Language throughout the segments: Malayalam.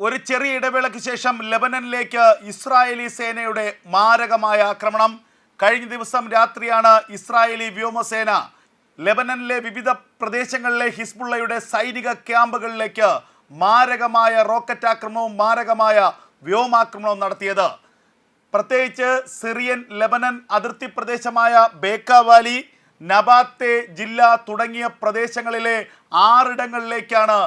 ഒരു ചെറിയ ഇടവേളയ്ക്ക് ശേഷം ലെബനനിലേക്ക് ഇസ്രായേലി സേനയുടെ മാരകമായ ആക്രമണം. കഴിഞ്ഞ ദിവസം രാത്രിയാണ് ഇസ്രായേലി വ്യോമസേന ലെബനനിലെ വിവിധ പ്രദേശങ്ങളിലെ ഹിസ്ബുള്ളയുടെ സൈനിക ക്യാമ്പുകളിലേക്ക് മാരകമായ റോക്കറ്റ് ആക്രമണവും മാരകമായ വ്യോമാക്രമണവും നടത്തിയത്. പ്രത്യേകിച്ച് സിറിയൻ ലെബനൻ അതിർത്തി പ്രദേശമായ ബേക്ക വാലി നബാത്തെ ജില്ല തുടങ്ങിയ പ്രദേശങ്ങളിലെ ആറിടങ്ങളിലേക്കാണ്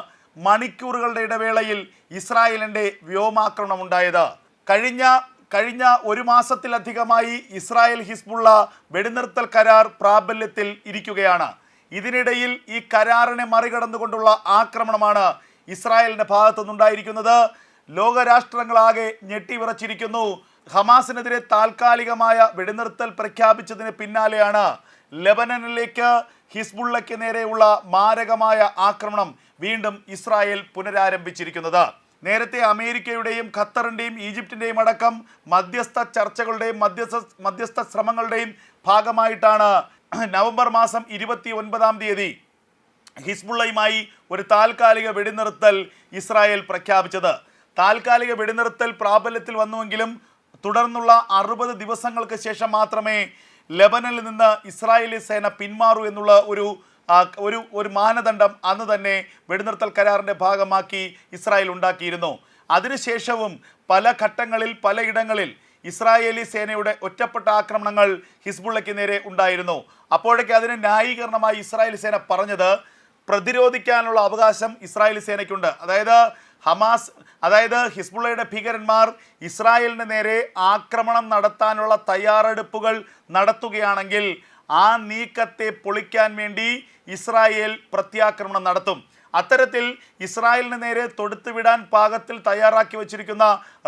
മണിക്കൂറുകളുടെ ഇടവേളയിൽ ഇസ്രായേലിന്റെ വ്യോമാക്രമണം ഉണ്ടായത് കഴിഞ്ഞ കഴിഞ്ഞ ഒരു മാസത്തിലധികമായി ഇസ്രായേൽ ഹിസ്ബുള്ള വെടിനിർത്തൽ കരാർ പ്രാബല്യത്തിൽ ഇരിക്കുകയാണ്. ഇതിനിടയിൽ ഈ കരാറിനെ മറികടന്നുകൊണ്ടുള്ള ആക്രമണമാണ് ഇസ്രായേലിന്റെ ഭാഗത്തുനിന്നുണ്ടായിരിക്കുന്നത്. ലോകരാഷ്ട്രങ്ങളാകെ ഞെട്ടിവിറച്ചിരിക്കുന്നു. ഹമാസിനെതിരെ താൽക്കാലികമായ വെടിനിർത്തൽ പ്രഖ്യാപിച്ചതിന് പിന്നാലെയാണ് ലെബനനിലേക്ക് ഹിസ്ബുള്ളയ്ക്ക് നേരെയുള്ള മാരകമായ ആക്രമണം വീണ്ടും ഇസ്രായേൽ പുനരാരംഭിച്ചിരിക്കുന്നത്. നേരത്തെ അമേരിക്കയുടെയും ഖത്തറിന്റെയും ഈജിപ്തിന്റെയും അടക്കം മധ്യസ്ഥ ചർച്ചകളുടെയും മധ്യസ്ഥ മധ്യസ്ഥ ശ്രമങ്ങളുടെയും ഭാഗമായിട്ടാണ് നവംബർ മാസം ഇരുപത്തി ഒൻപതാം തീയതി ഹിസ്ബുള്ളയുമായി ഒരു താൽക്കാലിക വെടിനിർത്തൽ ഇസ്രായേൽ പ്രഖ്യാപിച്ചത്. താൽക്കാലിക വെടിനിർത്തൽ പ്രാബല്യത്തിൽ വന്നുവെങ്കിലും തുടർന്നുള്ള അറുപത് ദിവസങ്ങൾക്ക് ശേഷം മാത്രമേ ലെബനനിൽ നിന്ന് ഇസ്രായേലി സേന പിന്മാറൂ എന്നുള്ള ഒരു ഒരു ഒരു മാനദണ്ഡം അന്ന് തന്നെ വെടിനിർത്തൽ കരാറിന്റെ ഭാഗമാക്കി ഇസ്രായേൽ ഉണ്ടാക്കിയിരുന്നു. അതിനുശേഷവും പല ഘട്ടങ്ങളിൽ പലയിടങ്ങളിൽ ഇസ്രായേലി സേനയുടെ ഒറ്റപ്പെട്ട ആക്രമണങ്ങൾ ഹിസ്ബുള്ളയ്ക്ക് നേരെ ഉണ്ടായിരുന്നു. അപ്പോഴേക്ക് അതിന് ന്യായീകരണമായി ഇസ്രായേൽ സേന പറഞ്ഞത് പ്രതിരോധിക്കാനുള്ള അവകാശം ഇസ്രായേലി സേനയ്ക്കുണ്ട്. അതായത് ഹമാസ് അതായത് ഹിസ്ബുള്ളയുടെ ഭീകരന്മാർ ഇസ്രായേലിന് നേരെ ആക്രമണം നടത്താനുള്ള തയ്യാറെടുപ്പുകൾ നടത്തുകയാണെങ്കിൽ ആ നീക്കത്തെ പൊളിക്കാൻ വേണ്ടി ഇസ്രായേൽ പ്രത്യാക്രമണം നടത്തും. അത്തരത്തിൽ ഇസ്രായേലിന് നേരെ തൊടുത്തുവിടാൻ പാകത്തിൽ തയ്യാറാക്കി വച്ചിരിക്കുന്ന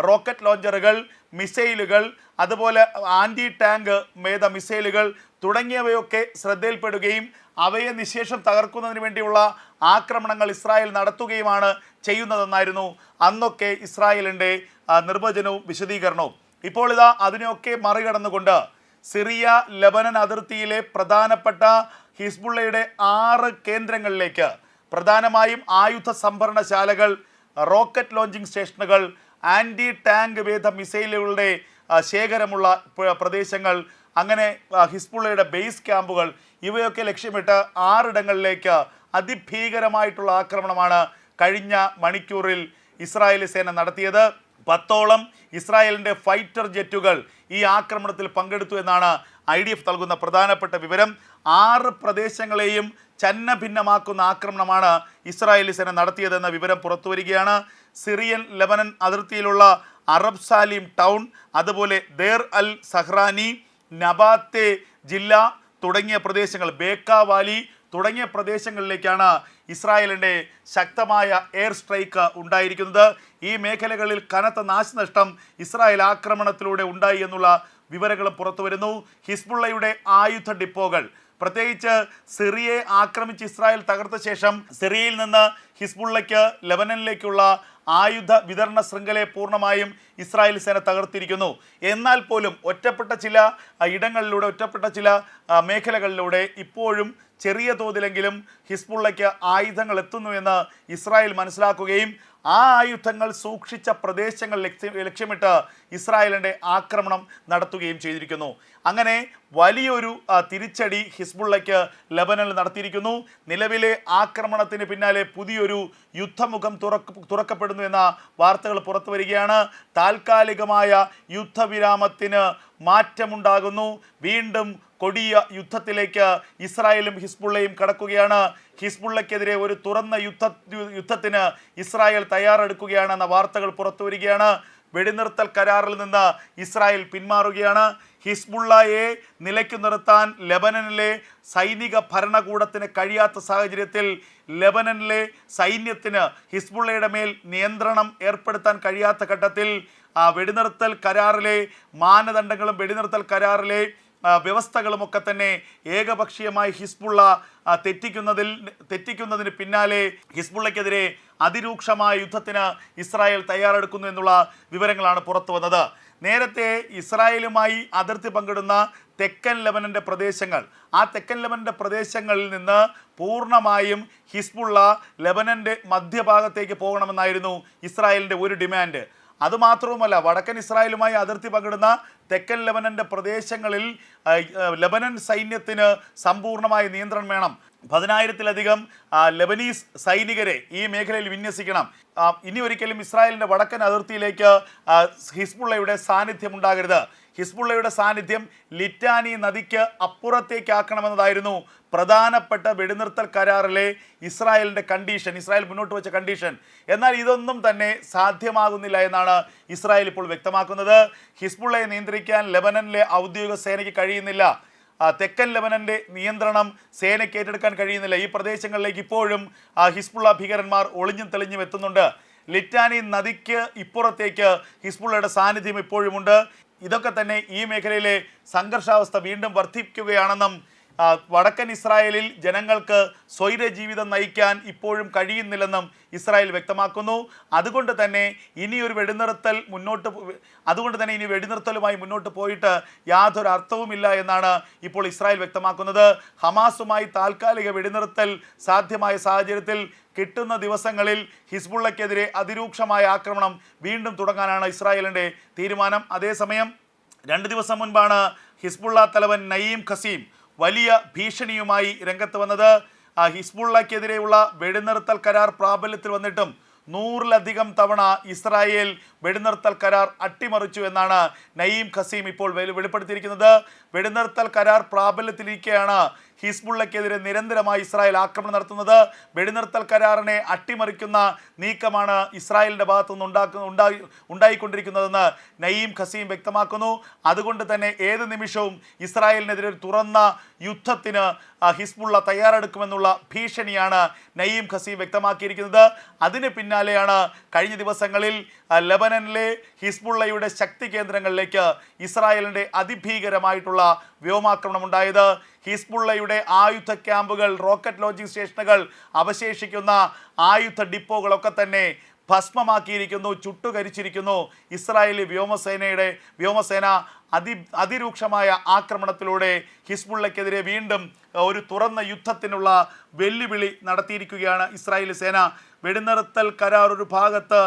റോക്കറ്റ് ലോഞ്ചറുകൾ മിസൈലുകൾ അതുപോലെ ആന്റി ടാങ്ക് മേധ മിസൈലുകൾ തുടങ്ങിയവയൊക്കെ ശ്രദ്ധയിൽപ്പെടുകയും അവയെ നിശേഷം തകർക്കുന്നതിന് വേണ്ടിയുള്ള ആക്രമണങ്ങൾ ഇസ്രായേൽ നടത്തുകയുമാണ് ചെയ്യുന്നതെന്നായിരുന്നു അന്നൊക്കെ ഇസ്രായേലിന്റെ നിർവചനവും വിശദീകരണവും. ഇപ്പോൾ ഇതാ അതിനെയൊക്കെ മറികടന്നുകൊണ്ട് സിറിയ ലബനൻ അതിർത്തിയിലെ പ്രധാനപ്പെട്ട ഹിസ്ബുള്ളയുടെ ആറ് കേന്ദ്രങ്ങളിലേക്ക് പ്രധാനമായും ആയുധ സംഭരണശാലകൾ റോക്കറ്റ് ലോഞ്ചിങ് സ്റ്റേഷനുകൾ ആന്റി ടാങ്ക് വേദ മിസൈലുകളുടെ ശേഖരമുള്ള പ്രദേശങ്ങൾ അങ്ങനെ ഹിസ്ബുള്ളയുടെ ബേസ് ക്യാമ്പുകൾ ഇവയൊക്കെ ലക്ഷ്യമിട്ട് ആറിടങ്ങളിലേക്ക് അതിഭീകരമായിട്ടുള്ള ആക്രമണമാണ് കഴിഞ്ഞ മണിക്കൂറിൽ ഇസ്രായേലി സേന നടത്തിയത്. പത്തോളം ഇസ്രായേലിന്റെ ഫൈറ്റർ ജെറ്റുകൾ ഈ ആക്രമണത്തിൽ പങ്കെടുത്തു എന്നാണ് ഐ ഡി എഫ് നൽകുന്ന പ്രധാനപ്പെട്ട വിവരം. ആറ് പ്രദേശങ്ങളെയും ചന്ന ഭിന്നമാക്കുന്ന ആക്രമണമാണ് ഇസ്രായേലി സേന നടത്തിയതെന്ന വിവരം പുറത്തുവരികയാണ് സിറിയൻ ലെബനൻ അതിർത്തിയിലുള്ള അറബ് സാലിം ടൗൺ അതുപോലെ ദേർ അൽ സഹ്റാനി നബാത്തെ ജില്ല തുടങ്ങിയ പ്രദേശങ്ങൾ ബേക്ക വാലി തുടങ്ങിയ പ്രദേശങ്ങളിലേക്കാണ് ഇസ്രായേലിന്റെ ശക്തമായ എയർ സ്ട്രൈക്ക് ഉണ്ടായിരിക്കുന്നത്. ഈ മേഖലകളിൽ കനത്ത നാശനഷ്ടം ഇസ്രായേൽ ആക്രമണത്തിലൂടെ ഉണ്ടായി എന്നുള്ള വിവരങ്ങളും പുറത്തു വരുന്നു. ഹിസ്ബുള്ളയുടെ ആയുധ ഡിപ്പോകൾ. പ്രത്യേകിച്ച് സിറിയയെ ആക്രമിച്ച് ഇസ്രായേൽ തകർത്ത ശേഷം സിറിയയിൽ നിന്ന് ഹിസ്ബുള്ളയ്ക്ക് ലെബനനിലേക്കുള്ള ആയുധ വിതരണ ശൃംഖലയെ പൂർണമായും ഇസ്രായേൽ സേന തകർത്തിരിക്കുന്നു. എന്നാൽ പോലും ഒറ്റപ്പെട്ട ചില ഇടങ്ങളിലൂടെ ഒറ്റപ്പെട്ട ചില മേഖലകളിലൂടെ ഇപ്പോഴും ചെറിയ തോതിലെങ്കിലും ഹിസ്ബുള്ളയ്ക്ക് ആയുധങ്ങൾ എത്തുന്നു എന്ന് ഇസ്രായേൽ മനസ്സിലാക്കുകയും ആ ആയുധങ്ങൾ സൂക്ഷിച്ച പ്രദേശങ്ങൾ ലക്ഷ്യ ലക്ഷ്യമിട്ട് ഇസ്രായേലിന്റെ ആക്രമണം നടത്തുകയും ചെയ്തിരിക്കുന്നു. അങ്ങനെ വലിയൊരു തിരിച്ചടി ഹിസ്ബുള്ളയ്ക്ക് ലബനനിൽ നടത്തിയിരിക്കുന്നു. നിലവിലെ ആക്രമണത്തിന് പിന്നാലെ പുതിയൊരു യുദ്ധമുഖം തുറക്ക തുറക്കപ്പെടുന്നു എന്ന വാർത്തകൾ പുറത്തു വരികയാണ് താൽക്കാലികമായ യുദ്ധവിരാമത്തിന് മാറ്റമുണ്ടാകുന്നു. വീണ്ടും കൊടിയ യുദ്ധത്തിലേക്ക് ഇസ്രായേലും ഹിസ്ബുള്ളയും കടക്കുകയാണ്. ഹിസ്ബുള്ളയ്ക്കെതിരെ ഒരു തുറന്ന യുദ്ധ യുദ്ധത്തിന് ഇസ്രായേൽ തയ്യാറെടുക്കുകയാണെന്ന വാർത്തകൾ പുറത്തു വരികയാണ് വെടിനിർത്തൽ കരാറിൽ നിന്ന് ഇസ്രായേൽ പിന്മാറുകയാണ്. ഹിസ്ബുള്ളയെ നിലയ്ക്കു നിർത്താൻ ലെബനനിലെ സൈനിക ഭരണകൂടത്തിന് കഴിയാത്ത സാഹചര്യത്തിൽ ലെബനനിലെ സൈന്യത്തിന് ഹിസ്ബുള്ളയുടെ മേൽ നിയന്ത്രണം ഏർപ്പെടുത്താൻ കഴിയാത്ത ഘട്ടത്തിൽ ആ, വെടിനിർത്തൽ കരാറിലെ മാനദണ്ഡങ്ങളും വെടിനിർത്തൽ കരാറിലെ വ്യവസ്ഥകളുമൊക്കെ തന്നെ ഏകപക്ഷീയമായി ഹിസ്ബുള്ള തെറ്റിക്കുന്നതിൽ തെറ്റിക്കുന്നതിന് പിന്നാലെ ഹിസ്ബുള്ളയ്ക്കെതിരെ അതിരൂക്ഷമായ യുദ്ധത്തിന് ഇസ്രായേൽ തയ്യാറെടുക്കുന്നു എന്നുള്ള വിവരങ്ങളാണ് പുറത്തു വന്നത്. നേരത്തെ ഇസ്രായേലുമായി അതിർത്തി പങ്കിടുന്ന തെക്കൻ ലെബനന്റെ പ്രദേശങ്ങൾ ആ തെക്കൻ ലെബനന്റെ പ്രദേശങ്ങളിൽ നിന്ന് പൂർണമായും ഹിസ്ബുള്ള ലെബനന്റെ മധ്യഭാഗത്തേക്ക് പോകണമെന്നായിരുന്നു ഇസ്രായേലിന്റെ ഒരു ഡിമാൻഡ്. അതുമാത്രവുമല്ല വടക്കൻ ഇസ്രായേലുമായി അതിർത്തി പങ്കിടുന്ന തെക്കൻ ലെബനന്റെ പ്രദേശങ്ങളിൽ ലെബനൻ സൈന്യത്തിന് സമ്പൂർണമായ നിയന്ത്രണം വേണം. പതിനായിരത്തിലധികം ലെബനീസ് സൈനികരെ ഈ മേഖലയിൽ വിന്യസിക്കണം. ഇനി ഒരിക്കലും ഇസ്രായേലിന്റെ വടക്കൻ അതിർത്തിയിലേക്ക് ഹിസ്ബുള്ളയുടെ സാന്നിധ്യം ഉണ്ടാകരുത്. ഹിസ്ബുള്ളയുടെ സാന്നിധ്യം ലിറ്റാനി നദിക്ക് അപ്പുറത്തേക്കാക്കണമെന്നതായിരുന്നു പ്രധാനപ്പെട്ട വെടിനിർത്തൽ കരാറിലെ ഇസ്രായേലിന്റെ കണ്ടീഷൻ ഇസ്രായേൽ മുന്നോട്ട് വെച്ച കണ്ടീഷൻ എന്നാൽ ഇതൊന്നും തന്നെ സാധ്യമാകുന്നില്ല എന്നാണ് ഇസ്രായേൽ ഇപ്പോൾ വ്യക്തമാക്കുന്നത്. ഹിസ്ബുള്ളയെ നിയന്ത്രിക്കാൻ ലെബനനിലെ ഔദ്യോഗിക സേനയ്ക്ക് കഴിയുന്നില്ല. തെക്കൻ ലെബനന്റെ നിയന്ത്രണം സേനയ്ക്ക് ഏറ്റെടുക്കാൻ കഴിയുന്നില്ല. ഈ പ്രദേശങ്ങളിലേക്ക് ഇപ്പോഴും ഹിസ്ബുള്ള ഭീകരന്മാർ ഒളിഞ്ഞും തെളിഞ്ഞും എത്തുന്നുണ്ട്. ലിറ്റാനി നദിക്ക് ഇപ്പുറത്തേക്ക് ഹിസ്ബുള്ളയുടെ സാന്നിധ്യം ഇപ്പോഴുമുണ്ട്. ഇതൊക്കെ തന്നെ ഈ മേഖലയിലെ സംഘർഷാവസ്ഥ വീണ്ടും വർദ്ധിക്കുകയാണെന്നും ആ, വടക്കൻ ഇസ്രായേലിൽ ജനങ്ങൾക്ക് സ്വൈര ജീവിതം നയിക്കാൻ ഇപ്പോഴും കഴിയുന്നില്ലെന്നും ഇസ്രായേൽ വ്യക്തമാക്കുന്നു. അതുകൊണ്ട് തന്നെ ഇനി ഒരു വെടിനിർത്തൽ മുന്നോട്ട് അതുകൊണ്ട് തന്നെ ഇനി വെടിനിർത്തലുമായി മുന്നോട്ട് പോയിട്ട് യാതൊരു അർത്ഥവുമില്ല എന്നാണ് ഇപ്പോൾ ഇസ്രായേൽ വ്യക്തമാക്കുന്നത്. ഹമാസുമായി താൽക്കാലിക വെടിനിർത്തൽ സാധ്യമായ സാഹചര്യത്തിൽ കിട്ടുന്ന ദിവസങ്ങളിൽ ഹിസ്ബുള്ളയ്ക്കെതിരെ അതിരൂക്ഷമായ ആക്രമണം വീണ്ടും തുടങ്ങാനാണ് ഇസ്രായേലിന്റെ തീരുമാനം. അതേസമയം രണ്ട് ദിവസം മുൻപാണ് ഹിസ്ബുള്ള തലവൻ നയീം ഖസീം വലിയ ഭീഷണിയുമായി രംഗത്ത് വന്നത്. ഹിസ്ബുള്ളക്കെതിരെയുള്ള വെടിനിർത്തൽ കരാർ പ്രാബല്യത്തിൽ വന്നിട്ടും നൂറിലധികം തവണ ഇസ്രായേൽ വെടിനിർത്തൽ കരാർ അട്ടിമറിച്ചു എന്നാണ് നയീം ഖസീം ഇപ്പോൾ വെളി- വെളിപ്പെടുത്തിയിരിക്കുന്നത്. വെടിനിർത്തൽ കരാർ പ്രാബല്യത്തിലിരിക്കെയാണ് ഹിസ്ബുള്ളക്കെതിരെ നിരന്തരമായി ഇസ്രായേൽ ആക്രമണം നടത്തുന്നത് വെടിനിർത്തൽ കരാറിനെ അട്ടിമറിക്കുന്ന നീക്കമാണ് ഇസ്രായേലിന്റെ ഭാഗത്തുനിന്ന് ഉണ്ടാക്കുന്ന ഉണ്ടായി ഉണ്ടായിക്കൊണ്ടിരിക്കുന്നതെന്ന് നയീം ഖസീം വ്യക്തമാക്കുന്നു. അതുകൊണ്ട് തന്നെ ഏത് നിമിഷവും ഇസ്രായേലിനെതിരെ തുറന്ന യുദ്ധത്തിന് ഹിസ്ബുള്ള തയ്യാറെടുക്കുമെന്നുള്ള ഭീഷണിയാണ് നയീം ഖസീം വ്യക്തമാക്കിയിരിക്കുന്നത്. അതിന് പിന്നാലെയാണ് കഴിഞ്ഞ ദിവസങ്ങളിൽ ലെബനനിലെ ഹിസ്ബുള്ളയുടെ ശക്തി കേന്ദ്രങ്ങളിലേക്ക് ഇസ്രായേലിന്റെ അതിഭീകരമായിട്ടുള്ള വ്യോമാക്രമണം ഉണ്ടായത് ഹിസ്ബുള്ളയുടെ ആയുധ ക്യാമ്പുകൾ റോക്കറ്റ് ലോഞ്ചിങ് സ്റ്റേഷനുകൾ അവശേഷിക്കുന്ന ആയുധ ഡിപ്പോകളൊക്കെ തന്നെ ഭസ്മമാക്കിയിരിക്കുന്നു ചുട്ടുകരിച്ചിരിക്കുന്നു. ഇസ്രായേലി വ്യോമസേനയുടെ വ്യോമസേന അതി അതിരൂക്ഷമായ ആക്രമണത്തിലൂടെ ഹിസ്ബുള്ളയ്ക്കെതിരെ വീണ്ടും ഒരു തുറന്ന യുദ്ധത്തിനുള്ള വെല്ലുവിളി നടത്തിയിരിക്കുകയാണ് ഇസ്രായേൽ സേന. വെടിനിർത്തൽ കരാർ ഒരു ഭാഗത്ത്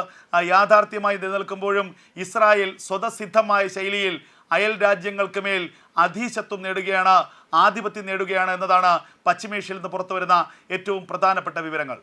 യാഥാർത്ഥ്യമായി നിലനിൽക്കുമ്പോഴും ഇസ്രായേൽ സ്വതസിദ്ധമായ ശൈലിയിൽ അയൽ രാജ്യങ്ങൾക്ക് മേൽ അധീശത്വം നേടുകയാണ് ആധിപത്യം നേടുകയാണ് എന്നതാണ് പശ്ചിമേഷ്യയിൽ നിന്ന് പുറത്തുവരുന്ന ഏറ്റവും പ്രധാനപ്പെട്ട വിവരങ്ങൾ.